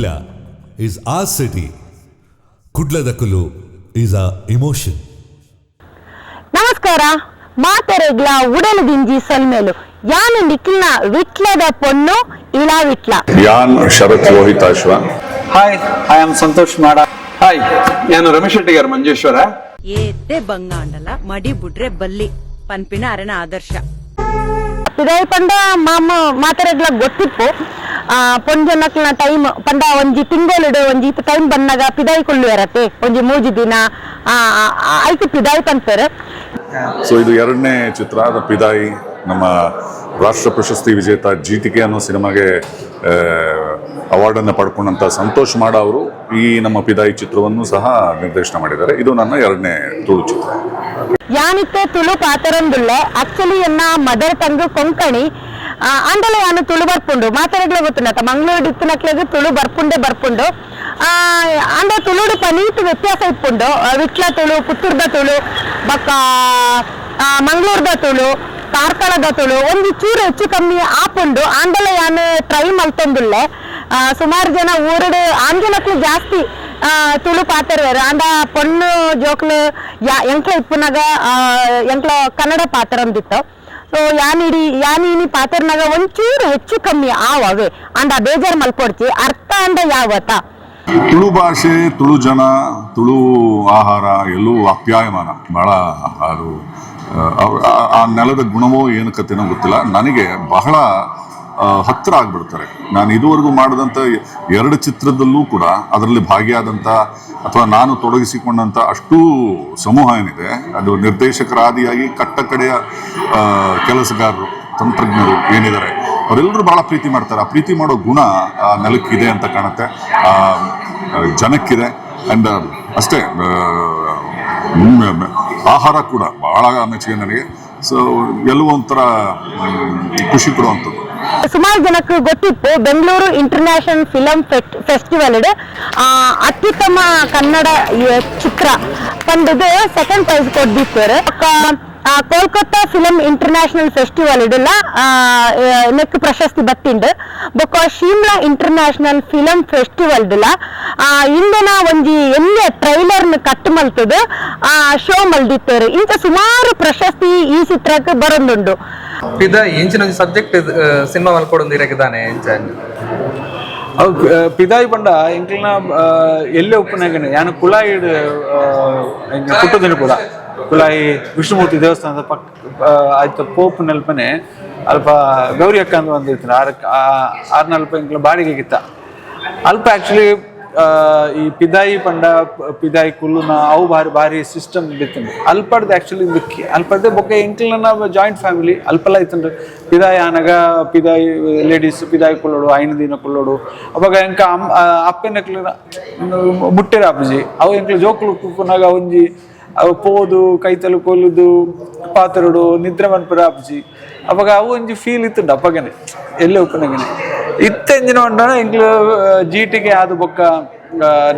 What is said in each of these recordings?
Kudla is our city. Kudladakulu is our emotion. ನಮಸ್ಕಾರ ಮಾತೆರೆಗ್ಲ ಉಡಲದಿಂಜಿ ಸಲ್ಮೇಲು. ಯಾನು ನಿಖಿಲ್ನ ವಿಟ್ಲದ ಪೊಣ್ಣು ಇಳಾ ವಿಟ್ಲ. ಯಾನ್ Sharath Lohithashwa hi I am Santhosh Mada hi ನಾನು ರಮೇಶ್ ಶೆಟ್ಟಿ గారు ಮಂಜೇಶ್ವರ. ಏತೆ ಬಂಗಾಂಡಲ ಮಡಿ ಬುಡ್ರೆ ಬಲ್ಲಿ. ಪನ್ಪಿನ ಅರಣ ಆದರ್ಶ. ಇದೇ ಪಂಡ ಮಾಮ ಮಾತೆರೆಗ್ಲ ಗೊತ್ತಿಪ್ಪು ಆ, ಪೊಂಜನಕ್ಲ ಟೈಮ್ ಪಂಡ ಒಂಜಿ ತಿಂಗಳಿಡು ಒಂಜಿ ಟೈಮ್ ಬಂದಾಗ ಪಿದಾಯಿ ಕೊಳ್ಳು ಇರತ್ತೆ ಒಂಜಿ ಮೂಜಿ ದಿನ ಆ, ಆ, ಐದು ಪಿದಾಯಿ ತಂತಾರೆ ಸೊ ಇದು ಎರಡನೇ ಚಿತ್ರ ದ ಪಿದಾಯಿ ನಮ್ಮ ರಾಷ್ಟ್ರ ಪ್ರಶಸ್ತಿ ವಿಜೇತ ಜಿ ಟಿ ಕೆ ಅನ್ನೋ ಸಿನಿಮಾಗೆ ಅವಾರ್ಡನ್ನು ಪಡ್ಕೊಂಡಂಥ ಸಂತೋಷ್ ಮಾಡ ಅವರು ಈ ನಮ್ಮ ಪಿದಾಯಿ ಚಿತ್ರವನ್ನು ಸಹ ನಿರ್ದೇಶನ ಮಾಡಿದ್ದಾರೆ. ಇದು ನನ್ನ ಎರಡನೇ ತುಳು ಚಿತ್ರ. ಯಾನಿತ್ತೆ ತುಳು ಪಾತರಂದುಳ್ಳೆ ಆಕ್ಚುಲಿ ಎನ್ನ ಮದರ್ ತಂಗು ಕೊಂಕಣಿ ಯಾನು ತುಳು ಬರ್ಪುಂಡು. ಮಾತಾಡಗ್ಲ ಗೊತ್ತುಂಡತ ಮಂಗಳೂರು ಇತ್ತಿನಕ್ಲೆಗ್ ತುಳು ಬರ್ಪುಂಡೆ ಬರ್ಪುಂಡು. ಅಂಡ ತುಳುಡು ಪನೀಟ್ ವ್ಯತ್ಯಾಸ ಇಪ್ಪುಂಡು. ವಿಟ್ಲ ತುಳು, ಪುತ್ತೂರ್ದ ತುಳು ಬಕ್ಕ ಮಂಗಳೂರ್ದ ತುಳು, ಕಾರ್ಕಳದ ತುಳು, ಒಂದು ಚೂರು ಹೆಚ್ಚು ಕಮ್ಮಿ ಆಪುಂಡು. ಆಂಡಲ ಯಾನು ಟ್ರೈ ಮಲ್ತೊಂದುಲ್ಲೆ ಸುಮಾರು ಜನ ಊರಡು ಆಂಜನಕ್ಲು ಜಾಸ್ತಿ ತುಳು ಪಾತ್ರರು ಆಂಡ ಪೊಣ್ಣು, ಜೋಕ್ಲು, ಯಾ, ಎಂಕ್ಲ ಇಪ್ಪುನಾಗ ಎಂಕ್ಲ ಕನ್ನಡ ಪಾತ್ರ ಅಂದಿತ್ತು ಯಾನಿಡಿ ಯಾನಿನಿ ಪಾತ್ರನಾಗ ಒಂಚೂರು ಹೆಚ್ಚು ಕಮ್ಮಿ ಆವವೆ. ಅಂದ ಬೇಜಾರ್ ಮಲ್ಕೊಡ್ತಿ ಅರ್ಥ ಅಂದ ಯಾವತ್ತ ತುಳು ಭಾಷೆ ತುಳು ಜನ ತುಳು ಆಹಾರ ಎಲ್ಲೂ ಅಪ್ಯಾಯಮಾನ. ಬಹಳ ಅದು ಆ, ನೆಲದ ಗುಣವೋ ಏನು ಕಥೆನೋ ಗೊತ್ತಿಲ್ಲ. ನನಗೆ ಬಹಳ ಹತ್ತಿರ ಆಗ್ಬಿಡ್ತಾರೆ. ನಾನು ಇದುವರೆಗೂ ಮಾಡಿದಂಥ ಎರಡು ಚಿತ್ರದಲ್ಲೂ ಕೂಡ ಅದರಲ್ಲಿ ಭಾಗಿಯಾದಂಥ ಅಥವಾ ನಾನು ತೊಡಗಿಸಿಕೊಂಡಂಥ ಅಷ್ಟೂ ಸಮೂಹ ಏನಿದೆ, ಅದು ನಿರ್ದೇಶಕರಾದಿಯಾಗಿ ಕಟ್ಟ ಕಡೆಯ ಕೆಲಸಗಾರರು, ತಂತ್ರಜ್ಞರು ಏನಿದ್ದಾರೆ, ಅವರೆಲ್ಲರೂ ಭಾಳ ಪ್ರೀತಿ ಮಾಡ್ತಾರೆ. ಆ ಪ್ರೀತಿ ಮಾಡೋ ಗುಣ ನೆಲಕ್ಕಿದೆ ಅಂತ ಕಾಣುತ್ತೆ. ಜನಕ್ಕಿದೆ. ಆ್ಯಂಡ್ ಅಷ್ಟೇ ಆಹಾರ ಕೂಡ ಭಾಳ ಮೆಚ್ಚುಗೆ ನನಗೆ. ಸೊ ಎಲ್ಲವೂ ಒಂಥರ ಖುಷಿ ಕೊಡುವಂಥದ್ದು. ಸುಮಾರು ಜನಕ್ಕೆ ಗೊತ್ತಿತ್ತು, ಬೆಂಗಳೂರು ಇಂಟರ್ನ್ಯಾಷನಲ್ ಫಿಲಂ ಫೆಸ್ಟಿವಲ್ ಅತ್ಯುತ್ತಮ ಕನ್ನಡ ಚಿತ್ರ ಬಂದದ್ದು ಸೆಕೆಂಡ್ ಪ್ರೈಸ್ ಕೊಡ್ದಿತ್ತು ಕೋಲ್ಕತ್ತಾ ಫಿಲಂ ಇಂಟರ್ನ್ಯಾಷನಲ್ ಫೆಸ್ಟಿವಲ್ ಇಡಲ್ಲ ನೆಕ್ ಪ್ರಶಸ್ತಿ ಬತ್ತಿಂಡು ಬೊಕ್ಕ ಶಿಮ್ಲಾ ಇಂಟರ್ನ್ಯಾಷನಲ್ ಫಿಲಂ ಫೆಸ್ಟಿವಲ್ ಇಡಲ್ಲ ಇಂದನ ಒಂಜಿ ಎಲ್ಲಿ ಟ್ರೈಲರ್ ಕಟ್ ಆ ಶೋ ಮಲ್ದಿತ್ತೇರು. ಇಂಥ ಸುಮಾರು ಪ್ರಶಸ್ತಿ ಈ ಚಿತ್ರಕ್ಕೆ ಬರೋದುಂಡು ಪಿದ ಎಂಚಿನ ಒಂಜಿ ಸಬ್ಜೆಕ್ಟ್ ಸಿನಿಮಾ ಮಲ್ಕೊಡೊಂದು ಅವು ಪಿದಾಯಿ ಪಂಡ ಎಂಕ್ಲಿನ ಎಲ್ಲೇ ಉಪ್ಪನಾಗನೆ ಯಾನು ಕುಳಾಯಿಡ್ ಪುಟ್ಟದಿನ ಕೂಡ ಕುಳಾಯಿ ವಿಷ್ಣುಮೂರ್ತಿ ದೇವಸ್ಥಾನದ ಪಕ್ಕ ಆಯ್ತು, ಪೋಪ್ ನೆಲ್ಪನೆ ಅಲ್ಪ ಗೌರಿ ಅಕ್ಕ ಅಂತ ಬಂದಿರ್ತೀನಿ ಆರ ಆರ್ನಲ್ಪ ನಲ್ಪ ಬಾಡಿಗೆ ಗಿತ್ತ. ಅಲ್ಪ ಆ್ಯಕ್ಚುಲಿ ಈ ಪಿದಾಯಿ ಪಂಡ, ಪಿದಾಯಿ ಕುಲ್ಲುನ ಅವು ಭಾರಿ ಭಾರಿ ಸಿಸ್ಟಮ್ ಬಿತ್ತಂಡು ಅಲ್ಪಡ್ದು ಆಕ್ಚುಲಿ ಬಿಕ್ಕಿ ಅಲ್ಪಡ್ದೆ ಬೊಕ್ಕ ಎಂಕ್ಲನ ಜಾಯಿಂಟ್ ಫ್ಯಾಮಿಲಿ ಅಲ್ಪಲ್ಲ ಇತ್ತಂದ್ರೆ ಪಿದಾಯಿ ಆನಗ, ಪಿದಾಯಿ ಲೇಡೀಸ್ ಪಿದಾಯಿ ಕುಲ್ಲೋಡು ಐನ ದಿನ ಕುಲ್ಲೋಡು. ಅವಾಗ ಎಂಕ ಅಮ್ ಅಪ್ಪೆನಕ್ಲಿನ ಮುಟ್ಟೆರ ಅಪ್ಪಜಿ ಅವು ಎಂಕ್ಲ ಜೋಕ್ಲು ಕುಕ್ಕುನಾಗ ಒಂಜಿ ಅವು ಪೋದು ಕೈತಲು ಕೊಲ್ಲುದು, ಪಾತ್ರಡು ನಿದ್ರೆ ಮನ್ಪುರ ಅಪ್ಜಿ ಅವಾಗ ಅವು ಒಂಜಿ ಫೀಲ್ ಇತ್ತುಂಡು ಅಪ್ಪಗನೆ, ಎಲ್ಲೇ ಉಪ್ಪನಗನೆ ಇತ್ತ ಎಂಜಿನ ಉಂಡ ಇಂಕ್ಲು ಜೀಟಿಗೆ ಆದು ಬೊಕ್ಕ